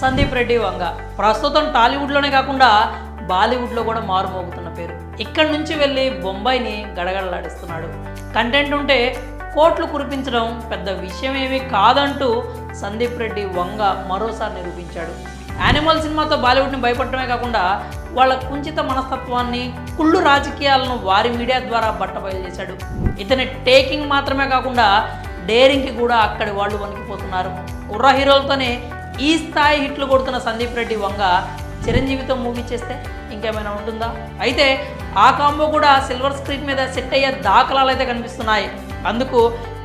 సందీప్ రెడ్డి వంగ. ప్రస్తుతం టాలీవుడ్లోనే కాకుండా బాలీవుడ్లో కూడా మారుమోగుతున్న పేరు. ఇక్కడి నుంచి వెళ్ళి బొంబాయిని గడగడలాడిస్తున్నాడు. కంటెంట్ ఉంటే కోట్లు కురిపించడం పెద్ద విషయం ఏమీ కాదంటూ సందీప్ రెడ్డి వంగ మరోసారి నిరూపించాడు. యానిమల్ సినిమాతో బాలీవుడ్ని భయపడటమే కాకుండా వాళ్ళ కుంచిత మనస్తత్వాన్ని కుళ్ళు రాజకీయాలను వారి మీడియా ద్వారా బట్టబయలు చేశాడు. ఇతని టేకింగ్ మాత్రమే కాకుండా డేరింగ్కి కూడా అక్కడి వాళ్ళు వణికిపోతున్నారు. కుర్ర హీరోలతోనే ఈ స్థాయి హిట్లు కొడుతున్న సందీప్ రెడ్డి వంగ చిరంజీవితో మూవీ చేస్తే ఇంకేమైనా ఉంటుందా? అయితే ఆ కాంబో కూడా సిల్వర్ స్క్రీన్ మీద సెట్ అయ్యే దాఖలాలు అయితే కనిపిస్తున్నాయి. అందుకు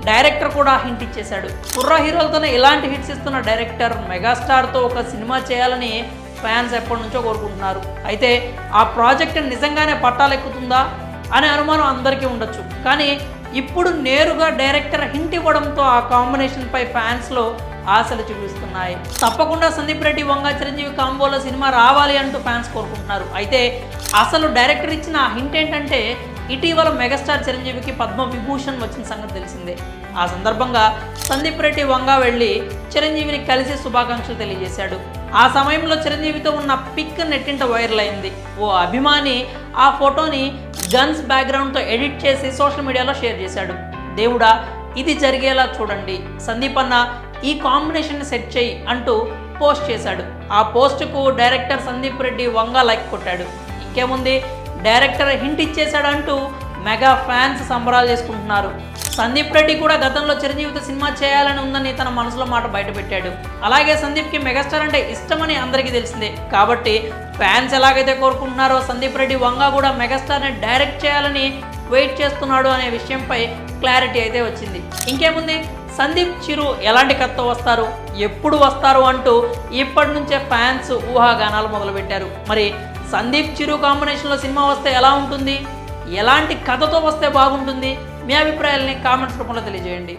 డైరెక్టర్ కూడా హింట్ ఇచ్చేశాడు. కుర్ర హీరోలతోనే ఇలాంటి హిట్స్ ఇస్తున్న డైరెక్టర్ మెగాస్టార్తో ఒక సినిమా చేయాలని ఫ్యాన్స్ ఎప్పటి నుంచో కోరుకుంటున్నారు. అయితే ఆ ప్రాజెక్ట్ నిజంగానే పట్టాలెక్కుతుందా అనే అనుమానం అందరికీ ఉండొచ్చు. కానీ ఇప్పుడు నేరుగా డైరెక్టర్ హింట్ ఇవ్వడంతో ఆ కాంబినేషన్పై ఫ్యాన్స్లో ఆశలు చూపిస్తున్నాయి. తప్పకుండా సందీప్ రెడ్డి వంగ చిరంజీవి కాంబోలో సినిమా రావాలి అంటూ ఫ్యాన్స్ కోరుకుంటున్నారు. అయితే అసలు డైరెక్టర్ ఇచ్చిన హింట్ ఏంటంటే ఇటీవల మెగాస్టార్ చిరంజీవికి పద్మ విభూషణ్ వచ్చిన సంగతి తెలిసిందే. ఆ సందర్భంగా సందీప్ రెడ్డి వంగ వెళ్ళి చిరంజీవిని కలిసి శుభాకాంక్షలు తెలియజేశాడు. ఆ సమయంలో చిరంజీవితో ఉన్న పిక్ నెట్టింట వైరల్ అయింది. ఓ అభిమాని ఆ ఫోటోని గన్స్ బ్యాక్గ్రౌండ్తో ఎడిట్ చేసి సోషల్ మీడియాలో షేర్ చేశాడు. దేవుడా ఇది జరిగేలా చూడండి. సందీప్ అన్న ఈ కాంబినేషన్ సెట్ చేయి అంటూ పోస్ట్ చేశాడు. ఆ పోస్ట్కు డైరెక్టర్ సందీప్ రెడ్డి వంగ లైక్ కొట్టాడు. ఇంకేముంది? డైరెక్టర్ హింట్ ఇచ్చేశాడు అంటూ మెగా ఫ్యాన్స్ సంబరాలు చేసుకుంటున్నారు. సందీప్ రెడ్డి కూడా గతంలో చిరంజీవితో సినిమా చేయాలని ఉందని తన మనసులో మాట బయటపెట్టాడు. అలాగే సందీప్కి మెగాస్టార్ అంటే ఇష్టమని అందరికీ తెలిసిందే. కాబట్టి ఫ్యాన్స్ ఎలాగైతే కోరుకుంటున్నారో సందీప్ రెడ్డి వంగ కూడా మెగాస్టార్ని డైరెక్ట్ చేయాలని వెయిట్ చేస్తున్నాడు అనే విషయంపై క్లారిటీ అయితే వచ్చింది. ఇంకేముంది? సందీప్ చిరు ఎలాంటి కథతో వస్తారు? ఎప్పుడు వస్తారు అంటూ ఇప్పటి నుంచే ఫ్యాన్స్ ఊహాగానాలు మొదలుపెట్టారు. మరి సందీప్ చిరు కాంబినేషన్లో సినిమా వస్తే ఎలా ఉంటుంది? ఎలాంటి కథతో వస్తే బాగుంటుంది? మీ అభిప్రాయాల్ని కామెంట్స్ రూపంలో తెలియజేయండి.